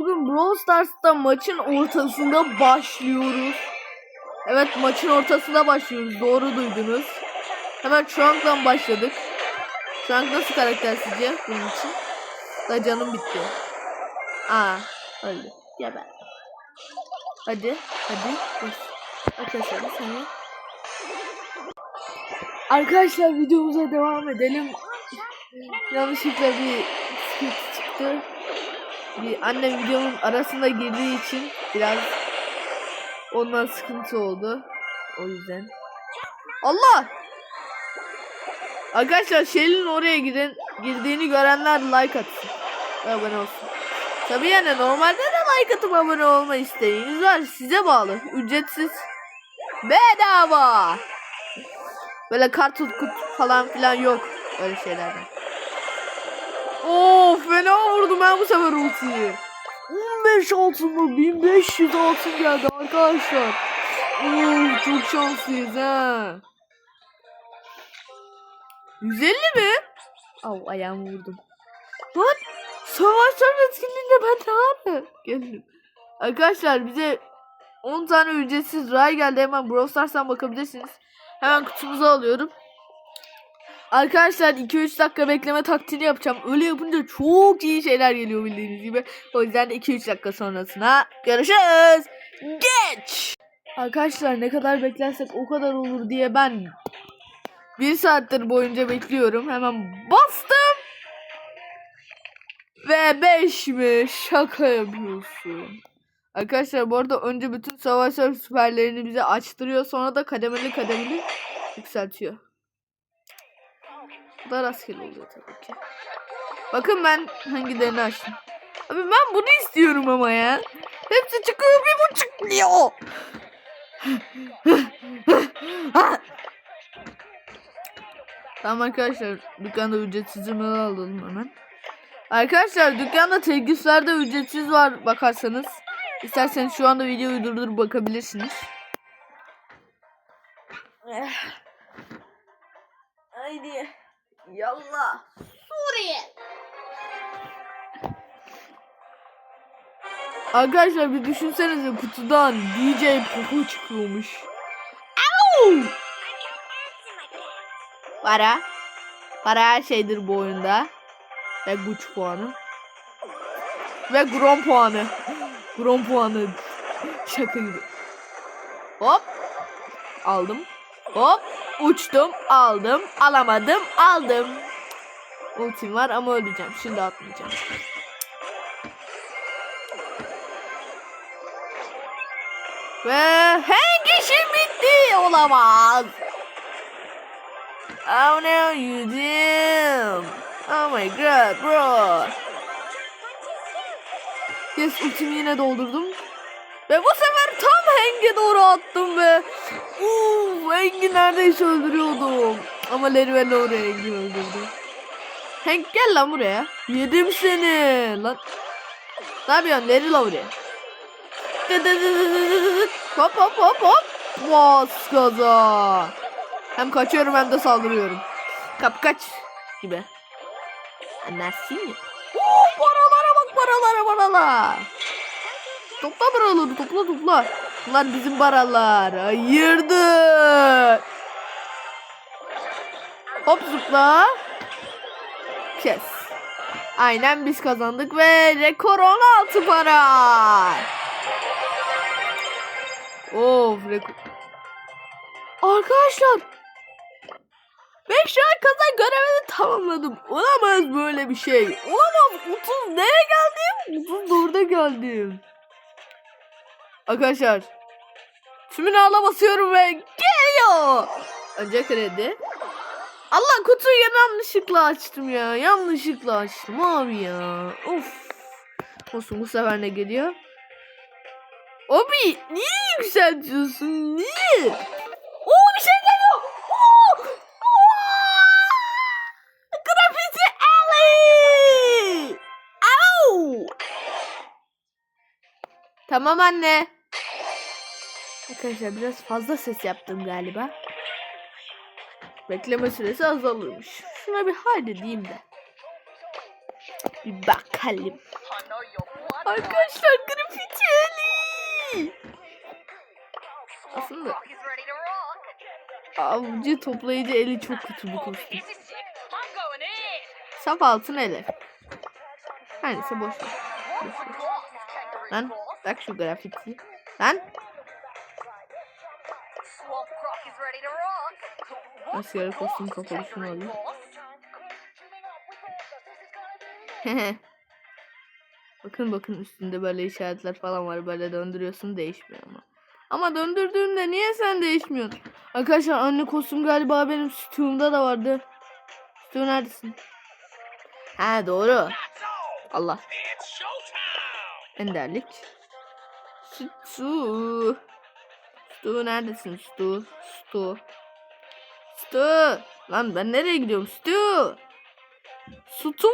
Bugün Brawl Stars'ta maçın ortasında başlıyoruz. Evet maçın ortasında başlıyoruz. Doğru duydunuz. Hemen Chunk'dan başladık. Chunk nasıl karakter sizce bunun için? Da canım bitti. Aa öldü. Geber. Hadi. Hadi. Bas. Arkadaşlar saniye. Arkadaşlar videomuza devam edelim. Yanlışlıkla bir sıkıntı çıktı. Annem videonun arasında girdiği için biraz ondan sıkıntı oldu. O yüzden. Allah! Arkadaşlar Şelin oraya giden girdiğini görenler like atsın. Abone olsun. Tabii yani normalde de like atıp abone olma isteğiniz var. Size bağlı. Ücretsiz. Bedava. Böyle kartut kut falan filan yok. Öyle şeylerden. Oo fena vurdum ben bu sefer ultiyi. 15 altın mı? 1500 altın geldi arkadaşlar. Oo çok şanslıyız ha. 150 mi? Au ayağımı vurdum. Lan savaşlar etkinliğinde ben ne yapayım? Geldim. Arkadaşlar bize 10 tane ücretsiz ray geldi. Hemen Brawl Stars'tan bakabilirsiniz. Hemen kutumuza alıyorum. Arkadaşlar 2-3 dakika bekleme taktiğini yapacağım. Öyle yapınca çok iyi şeyler geliyor bildiğiniz gibi. O yüzden de 2-3 dakika sonrasına görüşürüz. Geç. Arkadaşlar ne kadar beklersek o kadar olur diye ben bir saattir boyunca bekliyorum. Hemen bastım. Ve 5 mi? Şaka yapıyorsun. Arkadaşlar bu arada önce bütün savaşlar süperlerini bize açtırıyor. Sonra da kademeli kademeli yükseltiyor. Bu da rastgele oluyor tabii ki. Bakın ben hangilerini açtım. Abi ben bunu istiyorum ama ya. Hepsi çıkıyor bir buçuk diyor. tamam arkadaşlar dükkanda ücretsiz ürünler alalım hemen. Arkadaşlar dükkanda telgraflar da ücretsiz var bakarsanız. İsterseniz şu anda videoyu durdurup bakabilirsiniz. Eh. Haydi. Yallah. Suriye. Arkadaşlar bir düşünsenize kutudan DJ Poco çıkıyormuş. Au! Para. Para her şeydir bu oyunda. Ve güç puanı. Ve grom puanı. Grom puanı. Şaka gibi. Hop. Aldım. Hop. Uçtum. Aldım. Alamadım. Aldım. Ultim var ama öleceğim. Şimdi atmayacağım. Ve hangi işim bitti? Olamaz. Oh no you did. Oh my god bro. Yes ultimi yine doldurdum. Ve bu sefer tam Heng'e doğru attım ve Uuu Heng'i neredeyse öldürüyordum. Ama ve Laura Heng'i öldürdü. Hank gel lan buraya. Yedim seni. Lan. Ne yapıyorsun Larry Laura? Hop hop hop hop. Bas gaza. Hem kaçıyorum hem de saldırıyorum. Kap kaç gibi. Nasıl ya? Paralara bak paralara paralar. Topla paraları topla topla. Bunlar bizim paralar. Hayırdır? Hop zıpla. Kes. Aynen biz kazandık ve rekor 16 para. Of rekor. Arkadaşlar 5 ay kazan görevini tamamladım. Olamaz böyle bir şey. Olamaz. 30 neye geldim? 34'e geldim. Arkadaşlar. Tümünü ala basıyorum ve geliyor. Önce kredi. Allah kutuyu yanlışlıkla açtım ya. Yanlışlıkla açtım abi ya. Of. Olsun bu sefer ne geliyor? Abi niye yükseltiyorsun? Niye? Oo bir şey geliyor. Oo! Graffiti Alley! Au! Tamam anne. Arkadaşlar biraz fazla ses yaptım galiba. Bekleme süresi azalıyormuş. Şuna bir haydi diyeyim de. Bir bakalım. Arkadaşlar grafiti eli. Aslında avcı toplayıcı eli çok kötü bir kostüm. Saf altın eli. Her neyse. Boş ver. Lan bak şu grafiti. Lan Askeri kostüm kapalı şunu alayım. bakın bakın üstünde böyle işaretler falan var. Böyle döndürüyorsun değişmiyor ama. Ama döndürdüğümde niye sen değişmiyorsun? Arkadaşlar anne kostüm galiba benim sütûmda da vardı. Sütû neredesin? Ha doğru. Allah. Enderlik. Sütû. Sütû neredesin Sütû? Sütû. Sütû. Lan ben nereye gidiyorum Sütû? Sütû.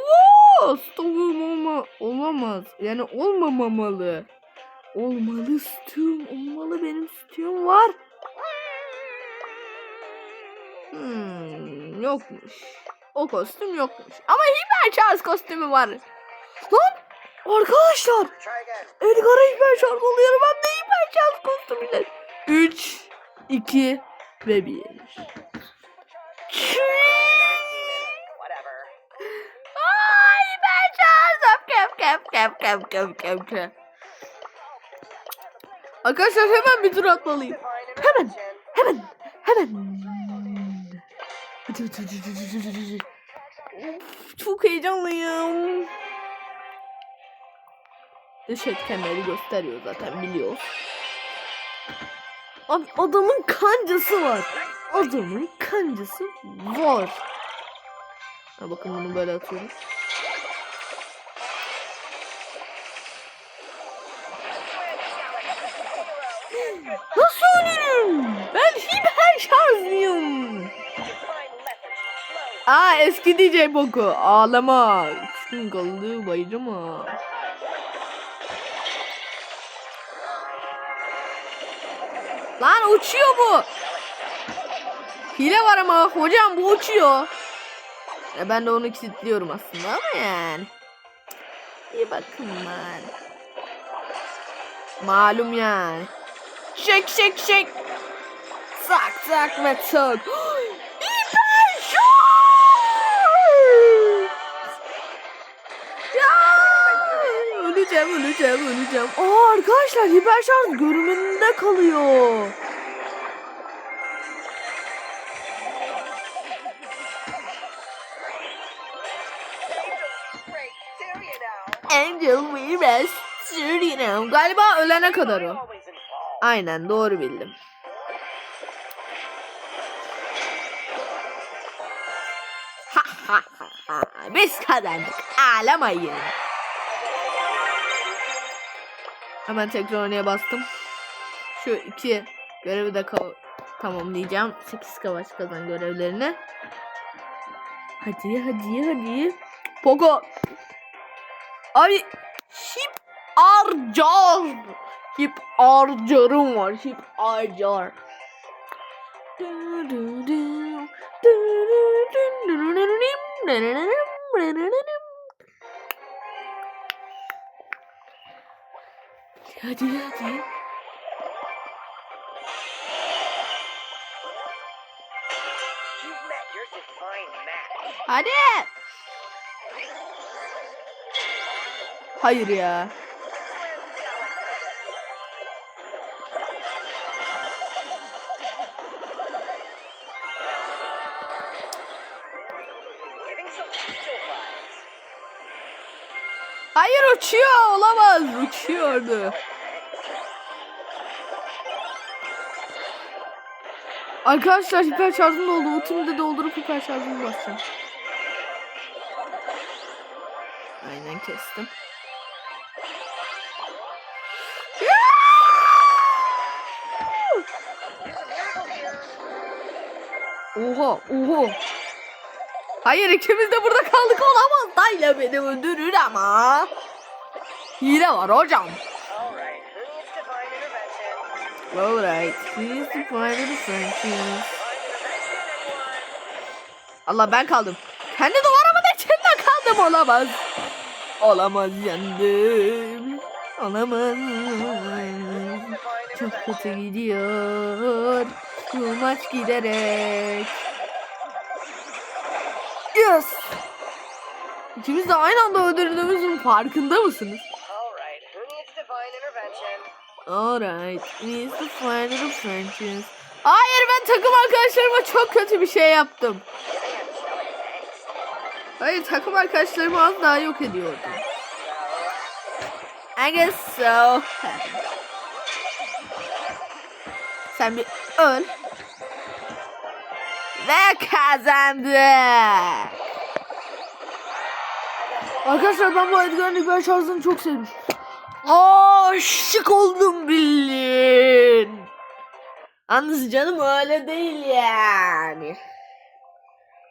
Sütû olma, olamaz. Yani olmamamalı. Olmalı sütüm. Olmalı benim sütüm var. Hmm, yokmuş. O kostüm yokmuş. Ama Hiper Charles kostümü var. Lan arkadaşlar. Edgar'a Hiper Charles oluyorum. Ben de Hiper Charles kostümüyle. 3, 2 ve 1. Ay Hiper Charles. Kep kep kep kep kep kep kep. Arkadaşlar hemen bir tur atmalıyım. Hemen. Hemen. Hemen. Çok heyecanlıyım. Dış etkenleri gösteriyor zaten biliyoruz. Abi adamın kancası var. Adamın kancası var. Ha, bakın bunu böyle atıyorum. Nasıl ölürüm? Ben hiper şarjlıyım. Aa eski DJ Boku. Ağlama. Üç gün kaldı bayılma. Lan uçuyor bu. Hile var ama hocam bu uçuyor. Ya ben de onu kilitliyorum aslında ama yani. İyi bakın lan. Malum yani. Şek şek şek. Sak sak ve! Ya! Öleceğim, öleceğim, öleceğim. Aa arkadaşlar hiper şarj görünümünde kalıyor. Galiba ölene kadar o. Aynen doğru bildim. Ha ha ha ha. Biz kazandık. Ağlamayın. Hemen tekrar oynaya bastım. Şu iki görevi de tamamlayacağım. 8 kavaş kazan görevlerini. Hadi hadi hadi. Pogo. Abi hip arcar. Hip arcarım var. Hip arcar. Hadi hadi. Hadi. Hayır ya. Uçuyor olamaz. Uçuyordu. Arkadaşlar hiper şarjım doldu. Ultimi de doldurup hiper şarjımı basacağım. Aynen kestim. Oha, oha. Hayır ikimiz de burada kaldık olamaz. Dayla beni öldürür ama. Hile var hocam. Alright. Please define the differences. Allah ben kaldım. Kendi duvarımın içinde kaldım olamaz. Olamaz yandım. Olamaz. Çok kötü gidiyor. Bu maç giderek. Yes. İkimiz de aynı anda öldürdüğümüzün farkında mısınız? Alright. Needs to find the Frenches. Hayır ben takım arkadaşlarıma çok kötü bir şey yaptım. Hayır takım arkadaşlarımı az daha yok ediyordum. I guess so. Sen bir öl. Ve kazandı. Arkadaşlar ben bu Edgar'ın İber şarjını çok sevdim. Aşık oldum bilin. Yalnız canım öyle değil yani.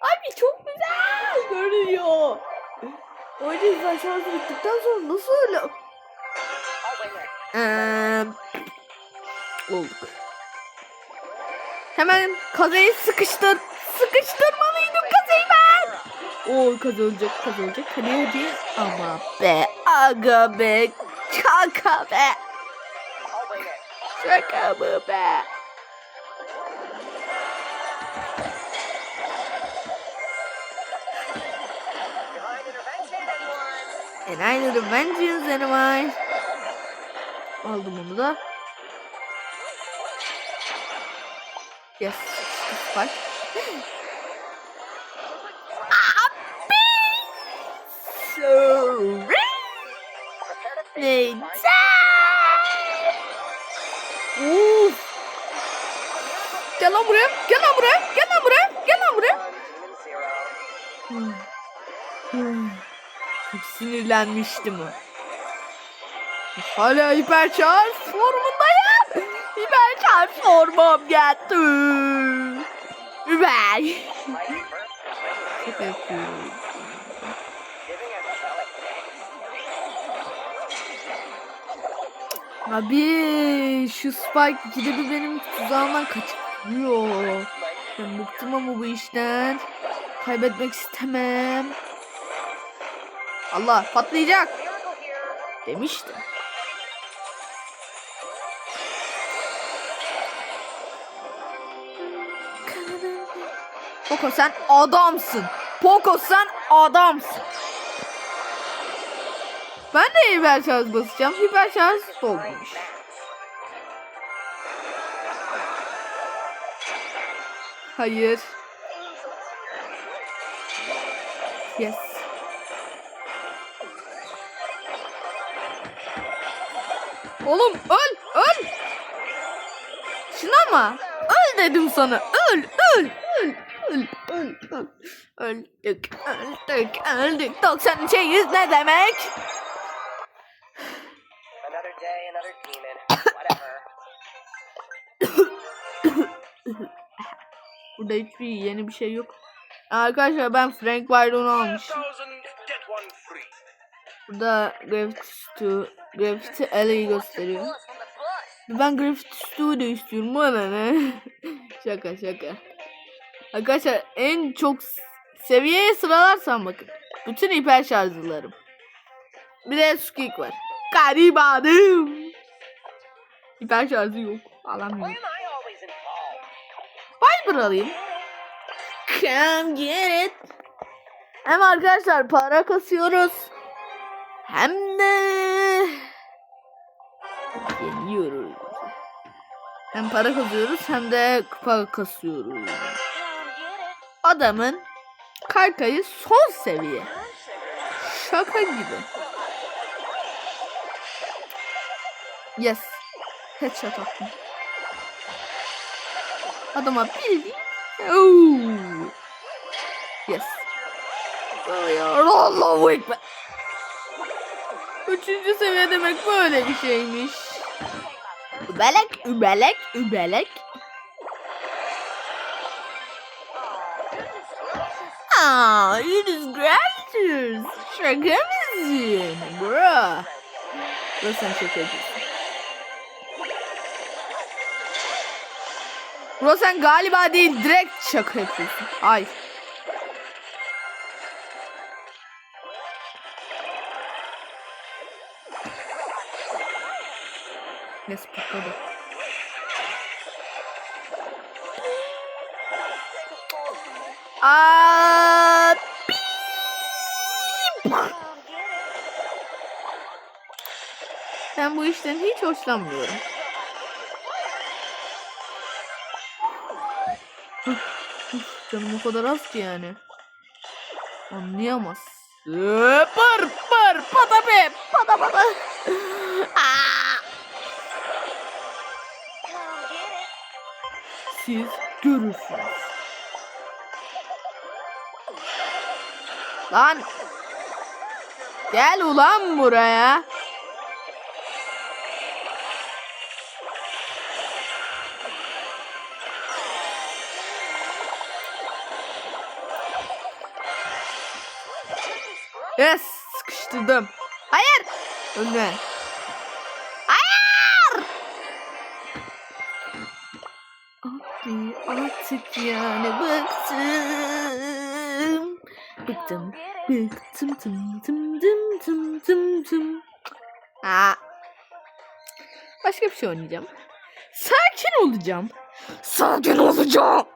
Abi çok güzel görünüyor. O yüzden şarjı bittikten sonra nasıl öyle... Eee, olduk. Hemen kazayı sıkıştır. Sıkıştırmalıydım kazayı ben. O kazanacak kazanacak. Hadi hadi. Ama be aga be. Şaka be. Şaka mı be. And I need a vengeance anyway. Aldım onu da. Yes. Bak. Abi. Sorry. Prepare Gel lan buraya. Gel lan buraya. Gel lan buraya. Gel lan buraya. Hmm. Çok sinirlenmiştim o. Hala hiperçarj formundayım. Hiperçarj formum geldi. Über. Abi şu Spike ikide bir benim tuzağımdan kaçırıyor. Ben bıktım ama bu işten. Kaybetmek istemem. Allah patlayacak demiştim. Poco sen adamsın. Poco sen adamsın. Ben de hiper şarj basacağım. Hiper şarj dolmuş. Hayır. Yes. Oğlum öl öl. Şuna? Öl dedim sana. Öl öl öl. Öl öl öl. Öldük öldük öldük. 98 ne demek? Hiçbir yeni bir şey yok. Arkadaşlar ben Frank Byron'u almışım. Burada Graffiti Stu, Graffiti Alley'i gösteriyor. Ben Graffiti da istiyorum. Bana ne? şaka şaka. Arkadaşlar en çok seviyeye sıralarsam bakın. Bütün hiper şarjlarım. Bir de Skik var. Garibanım. Hiper şarjı yok. Alamıyorum. Viper alayım. Come get it. Hem arkadaşlar para kasıyoruz. Hem de yeniyoruz. Hem para kazıyoruz hem de kupa kasıyoruz. Adamın kaykayı son seviye. Şaka gibi. Yes. Headshot attım. Adama bildi. Oo. Yes. Allahu Ekber. Üçüncü seviye demek böyle bir şeymiş. Übelek, übelek, übelek. Aa, Yunus gracious. Şaka mısın? Bro. Bro sen şaka yapıyorsun. Bro sen galiba değil direkt şaka yapıyorsun. Ay. Neyse patladı. Aa, ben bu işten hiç hoşlanmıyorum. Uf, Canım o kadar az ki yani. Anlayamaz. Pır pır pata be pata pata. Aa! Siz görürsünüz. Lan. Gel ulan buraya. Yes, sıkıştırdım. Hayır. Ölme. Artık yani bıktım. Bıktım. Bıktım tım tım tım tım tım tım. Ha. Başka bir şey oynayacağım. Sakin olacağım. Sakin olacağım.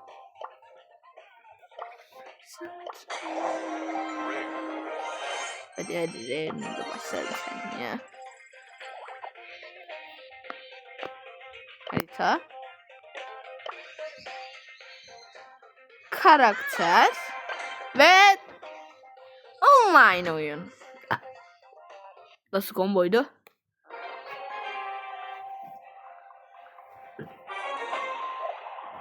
Hadi hadi Reyhan'la başlayalım sen ya. Harita. Karakter. Ve online oyun. Nasıl komboydu?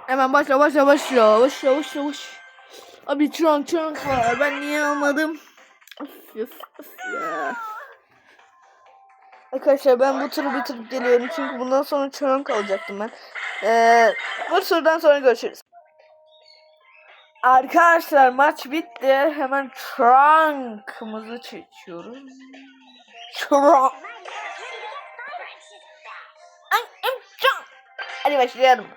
Hemen başla başla başla başla başla başla. Abi trunk trunk var ben niye almadım? Of, of, of ya. Arkadaşlar ben bu turu bitirip geliyorum çünkü bundan sonra trunk alacaktım ben. Ee, bu turdan sonra görüşürüz. Arkadaşlar maç bitti. Hemen trunk'ımızı çekiyoruz. Trunk. Hadi başlayalım.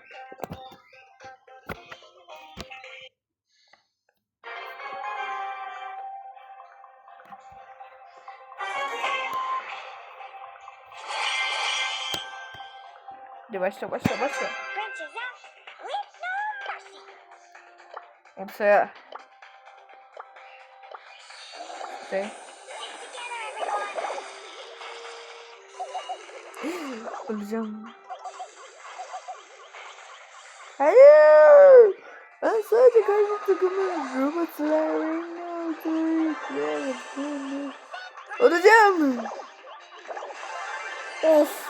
Hadi başla başla başla. Ortaya. Şey. Öleceğim. Hayır. Ben sadece karşı takımın robotlarını. Of.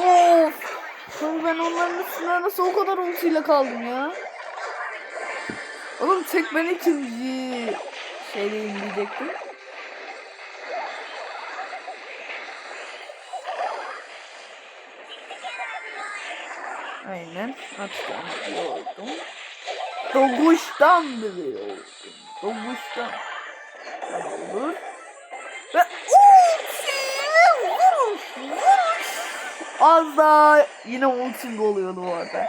Of. Sonra ben onların üstüne nasıl o kadar ultiyle kaldım ya? Oğlum tek ben ikinci şeydeyim diyecektim. Aynen. Attan biliyordum. Doğuştan biliyordum. Doğuştan. Olur. Az daha yine ultim oluyordu bu arada.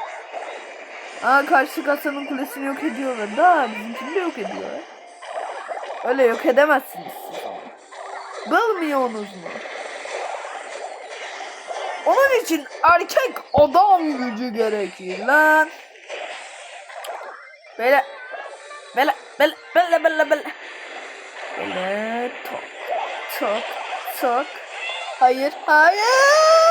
Aa karşı kasanın kulesini yok ediyorlar. Da bizimkini de yok ediyor. Öyle yok edemezsiniz siz. Bilmiyorsunuz mu? Onun için erkek adam gücü gerekir lan. Böyle böyle böyle böyle böyle böyle böyle tok tok tok hayır hayır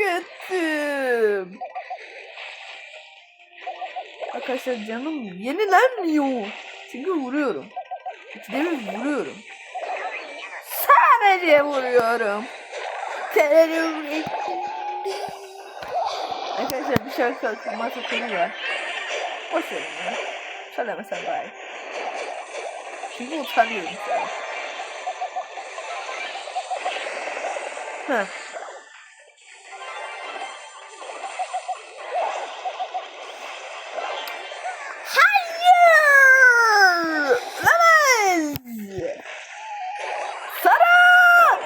ettim. Arkadaşlar canım yenilenmiyor. Çünkü vuruyorum. İkide bir vuruyorum. Sadece vuruyorum. Terörüm. Arkadaşlar bir şarkı aklıma takıldı ya. Boş verin ya. Söylemesen iyi. Çünkü utanıyorum. Heh. Hayır! Olamaz! Sara!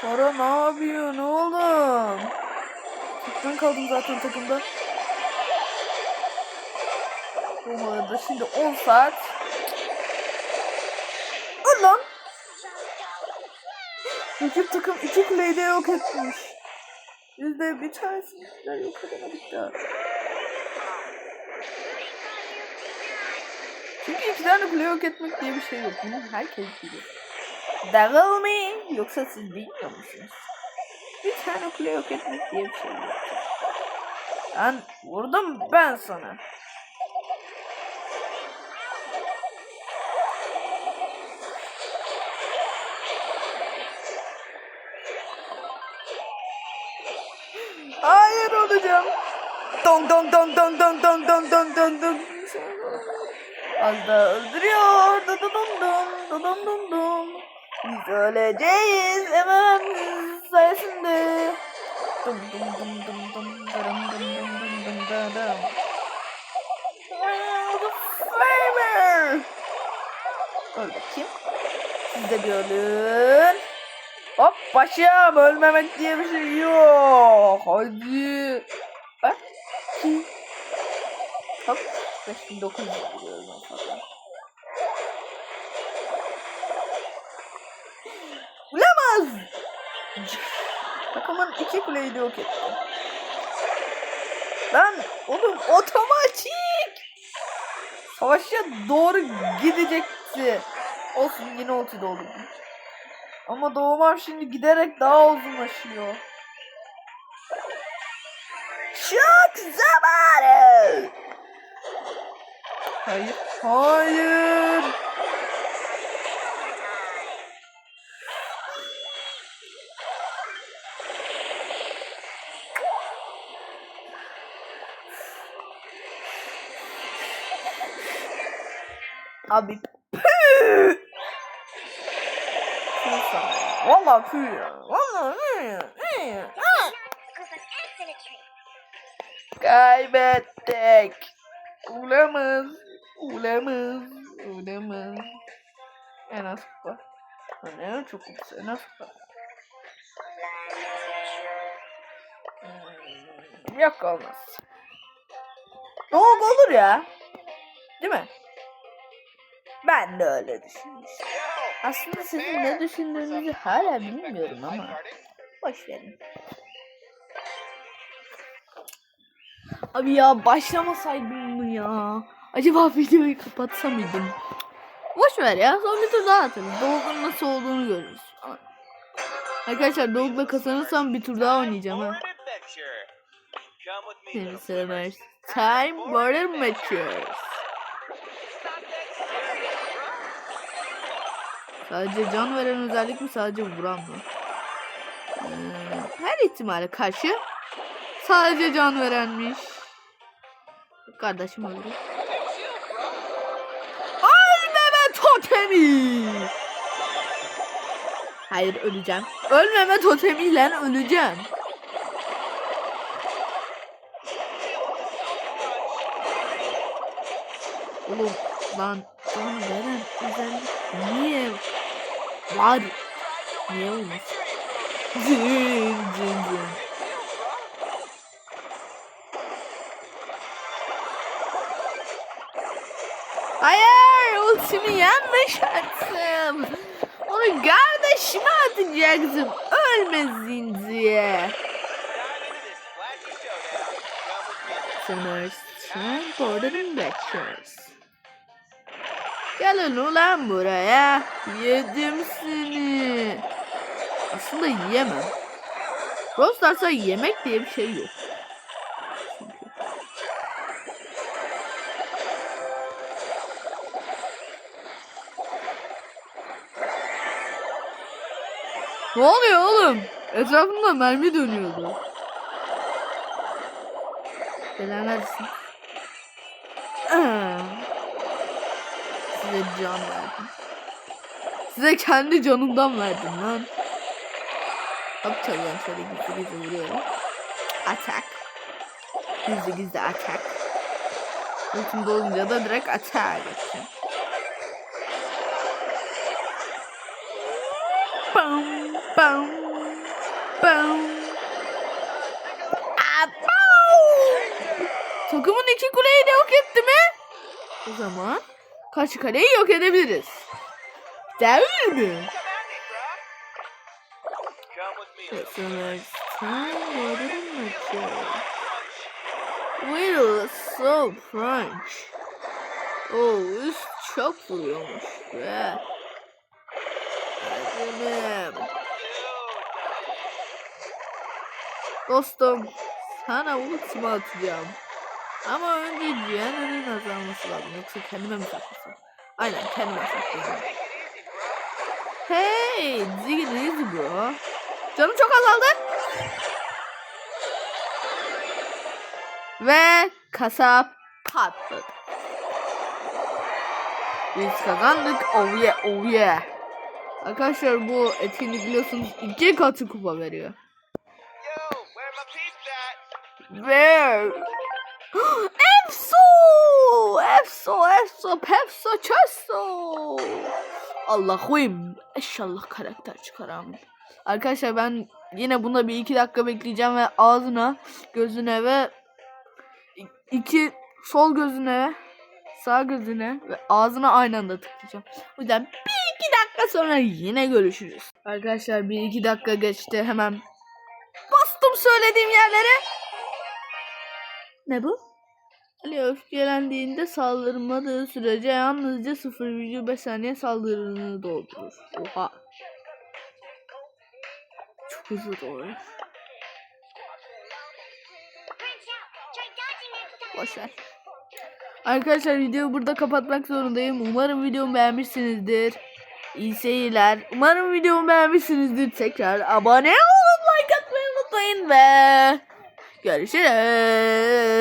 Sara ne yapıyorsun oğlum? Tıktan kaldım zaten takımda. Bu arada şimdi 10 saat. Dur lan. Rakip takım iki kuleyi de yok etmiş. Biz de bir tanesini yok edemedik daha. Çünkü iki tane kule yok etmek diye bir şey yok. Bunu herkes biliyor. Devil mi? Yoksa siz bilmiyor musunuz? Bir tane kule yok etmek diye bir şey yok. Ben vurdum ben sana. Hayır olacağım. Dong dong dong dong dong dong dong dong dong dong. Az da öldürüyor. Da dong dong da dong dong dong. Biz öleceğiz hemen sayesinde. Dum dum dum dum dum dum dum dum dum. Wow, the flavor. Öl bakayım. Siz de bir ölün. Hop başım ölmemek diye bir şey yok. Hadi. Bak. Hop. 5900 vuruyorum ben falan. Ulamaz. Takımın iki kuleyi de yok etti. Lan oğlum otomatik. Savaşa doğru gidecekti. Olsun yine ulti oldu. Ama doğumar şimdi giderek daha uzunlaşıyor. Çok zamanı. Hayır. Hayır. Abi püü. Valla püü ya. Valla püü. Kaybettik. Olamaz. Olamaz. Olamaz. En az kupa. Ne çok kupası en az kupa. Yok olmaz. Doğuk olur ya. Değil mi? Ben de öyle düşünmüştüm. Aslında sizin ne düşündüğünüzü hala bilmiyorum ama boş verin. Abi ya başlamasaydım mı ya? Acaba videoyu kapatsa mıydım? Boş ver ya. Son bir tur daha atarız. Doğuk'un nasıl olduğunu görürüz. Arkadaşlar Doğuk'la kazanırsam bir tur daha oynayacağım ha. Seni sevmez. Time Border Matches. Sadece can veren özellik mi sadece vuran mı? Ee, her ihtimale karşı sadece can verenmiş. Kardeşim öldü. Ölmeme totemi. Hayır öleceğim. Ölmeme totemiyle öleceğim. Oğlum lan can veren özellik niye var? Niye. Hayır ultimi yanlış attım. Onu kardeşime atacaktım. Ölmesin diye. Summer's time border'ın Batchers. Gelin ulan buraya. Yedim seni. Aslında yiyemem. Brawl Stars'a yemek diye bir şey yok. Ne oluyor oğlum? Etrafımda mermi dönüyordu. Belen neredesin? Size can verdim. Size kendi canımdan verdim lan. Hop çalıyorum şöyle gizli gizli vuruyorum. Atak. Gizli gizli atak. Ultim dolunca da direkt atağa geçeceğim. Bam bam bam. Takımın iki kuleyi de yok etti mi? O zaman karşı kaleyi yok edebiliriz. Değil mi? Will so French. Oh, üst çok vuruyormuş be. Acımım. Dostum, sana ultimi atacağım. Ama önce Cihan'ın azalması lazım. Yoksa kendime mi saklasam? Aynen kendime saklayacağım. Hey, Ziggy easy bro. Canım çok azaldı. Ve kasap patladı. Biz kazandık. Oh yeah, oh yeah. Arkadaşlar bu etkinlik biliyorsunuz iki katı kupa veriyor. Yo? Ve! Efso, Efso, Pepso, Chesso. Allah'ım. İnşallah karakter çıkaram. Arkadaşlar ben yine bunda bir iki dakika bekleyeceğim ve ağzına, gözüne ve iki sol gözüne, sağ gözüne ve ağzına aynı anda tıklayacağım. O yüzden bir iki dakika sonra yine görüşürüz. Arkadaşlar bir iki dakika geçti hemen bastım söylediğim yerlere. Ne bu? Ali öfkelendiğinde saldırmadığı sürece yalnızca 0,5 saniye saldırını doldurur. Oha. Çok hızlı doğru. Boşver. Arkadaşlar videoyu burada kapatmak zorundayım. Umarım videomu beğenmişsinizdir. İyi seyirler. Umarım videomu beğenmişsinizdir. Tekrar abone olup like atmayı unutmayın ve görüşürüz.